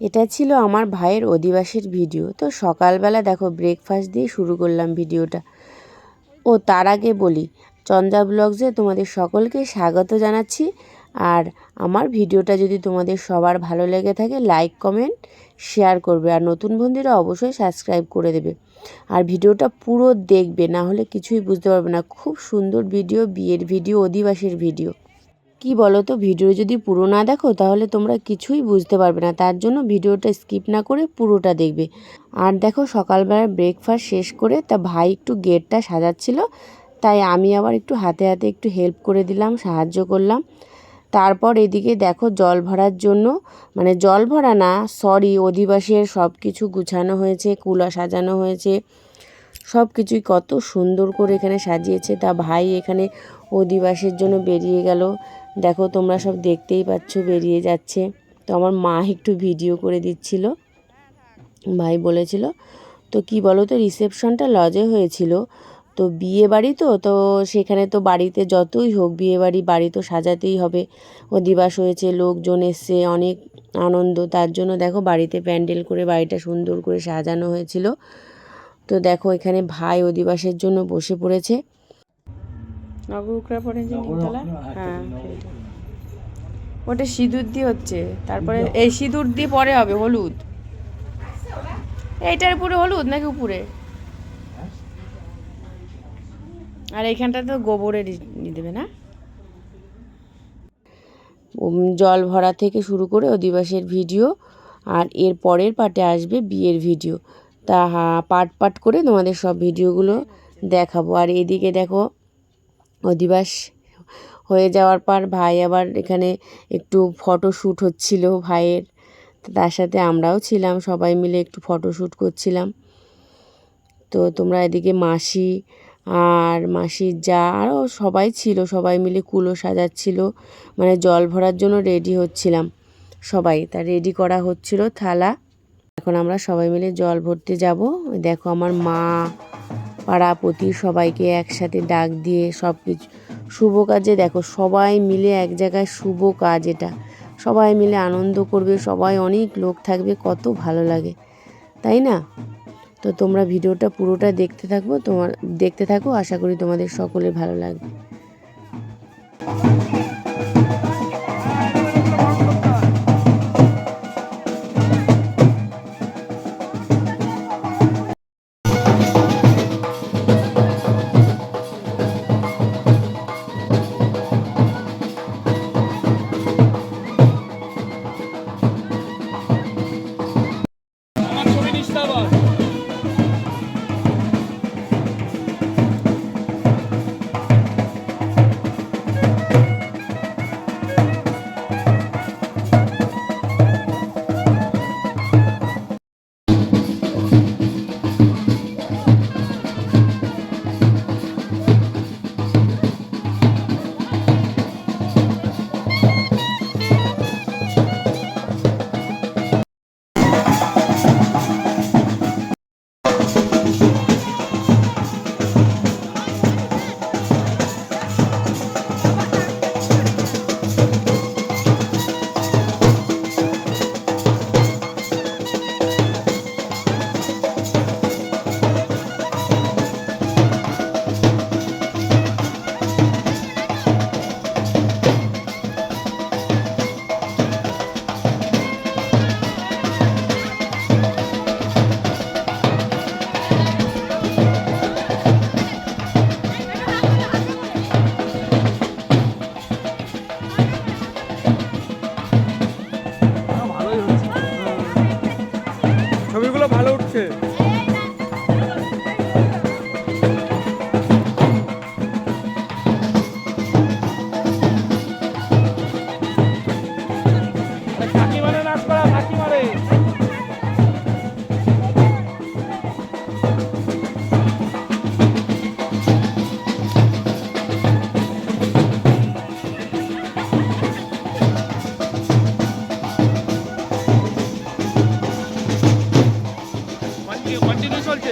এটা ছিল আমার ভাইয়ের অধিবাসের ভিডিও। তো সকালবেলা দেখো ব্রেকফাস্ট দিয়ে শুরু করলাম ভিডিওটা। ও তার আগে বলি চন্দ্রা ব্লগসে তোমাদের সকলকে স্বাগত জানাচ্ছি। আর আমার ভিডিওটা যদি তোমাদের সবার ভালো লেগে থাকে লাইক কমেন্ট শেয়ার করবে। আর নতুন বন্ধুরা অবশ্যই সাবস্ক্রাইব করে দেবে। আর ভিডিওটা পুরো দেখবে, না হলে কিছুই বুঝতে পারবে না। খুব সুন্দর ভিডিও বিয়ের ভিডিও অধিবাসের ভিডিও কি বলো তো ভিডিও যদি পুরো না দেখো, তাহলে তোমরা কিছুই বুঝতে পারবে না। তার জন্য ভিডিওটা স্কিপ না করে পুরোটা দেখবে। আর দেখো সকালবেলা ব্রেকফাস্ট শেষ করে তা ভাই একটু গেটটা সাজাচ্ছিল। তাই আমি আবার একটু হাতে হাতে একটু হেল্প করে দিলাম, সাহায্য করলাম। তারপর এদিকে দেখো, জল ভরার জন্য মানে জল ভরা না সরি অধিবাসের সব কিছু গুছানো হয়েছে, কুলা সাজানো হয়েছে। সব কিছুই কত সুন্দর করে এখানে সাজিয়েছে। তা ভাই এখানে অধিবাসের জন্য বেরিয়ে গেল। দেখো, তোমরা সব দেখতেই পাচ্ছ, বেরিয়ে যাচ্ছে। তো আমার মা একটু ভিডিও করে দিচ্ছিল। ভাই বলেছিল, তো কি বলো তো রিসেপশনটা লজে হয়েছিল। তো বিয়ে বাড়ি তো তো সেখানে তো বাড়িতে যতই হোক, বিয়ে বাড়ি বাড়ি তো সাজাতেই হবে। অধিবাস হয়েছে, লোকজন এসছে, অনেক আনন্দ। তার জন্য দেখো, বাড়িতে প্যান্ডেল করে, বাড়িটা সুন্দর করে সাজানো হয়েছিল। তো দেখো, এখানে ভাই অধিবাসের জন্য বসে পড়েছে। নবরুকরা পড়ে যে নিমতলা? হ্যাঁ ওটা সিঁদুর দিয়ে হচ্ছে। তারপরে এই সিঁদুর দিয়ে পরে হবে হলুদ। এইটার উপরে হলুদ নাকি উপরে? আর এইখানটা তো গোবরে দেবে না? জল ভরা থেকে শুরু করে অধিবাসের ভিডিও আর এর পরের পার্টে আসবে বিয়ের ভিডিও। তা হা- পার্ট পার্ট করে তোমাদের সব ভিডিওগুলো দেখাবো। আর এদিকে দেখো অধিবাস হয়ে যাওয়ার পর ভাই আবার এখানে একটু ফটো শ্যুট হচ্ছিল ভাইয়ের। তার সাথে আমরাও ছিলাম, সবাই মিলে একটু ফটো শ্যুট করছিলাম। তো তোমরা এদিকে মাসি আর মাসির যা আরও সবাই ছিল, সবাই মিলে কুলো সাজাচ্ছিল মানে জল ভরার জন্য রেডি হচ্ছিলাম সবাই। তা রেডি করা হচ্ছিল থালা। এখন আমরা সবাই মিলে জল ভরতে যাব। দেখো আমার মা পাড়া প্রতি সবাইকে একসাথে ডাক দিয়ে সব কিছু। শুভ কাজে দেখো, সবাই মিলে এক জায়গায় শুভ কাজ এটা। সবাই মিলে আনন্দ করবে, সবাই অনেক লোক থাকবে, কত ভালো লাগে। তাই না? তো তোমরা ভিডিওটা পুরোটা দেখতে থাকব তোমার, দেখতে থাকো, আশা করি তোমাদের সকলে ভালো লাগবে।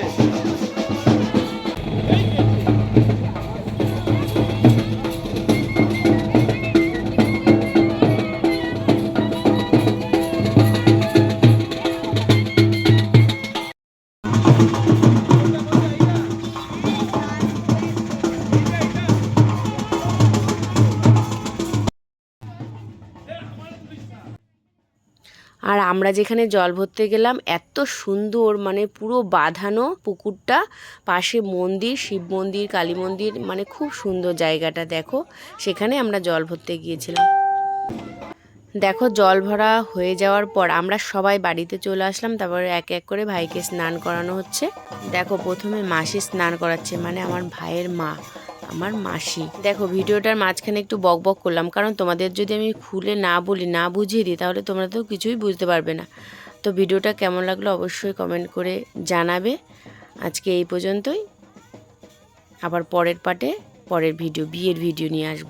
谢谢 আর আমরা যেখানে জল ভরতে গেলাম, এত সুন্দর মানে পুরো বাঁধানো পুকুরটা। পাশে মন্দির, শিব মন্দির, কালী মন্দির মানে খুব সুন্দর জায়গাটা, দেখো। সেখানে আমরা জল ভরতে গিয়েছিলাম। দেখো, জল ভরা হয়ে যাওয়ার পর আমরা সবাই বাড়িতে চলে আসলাম, তারপরে এক এক করে ভাইকে স্নান করানো হচ্ছে। দেখো, প্রথমে মাসি স্নান করাচ্ছে মানে আমার ভাইয়ের মা। আমার মাসি। দেখো, ভিডিওটার মাঝখানে একটু বক বক করলাম, কারণ তোমাদের যদি আমি খুলে না বলি, না বুঝিয়ে দিই, তাহলে তোমরা তো কিছুই বুঝতে পারবে না। তো ভিডিওটা কেমন লাগল অবশ্যই কমেন্ট করে জানাবে। আজকে এই পর্যন্তই। আবার পরের পাটে পরের ভিডিও বিয়ের ভিডিও নিয়ে আসব।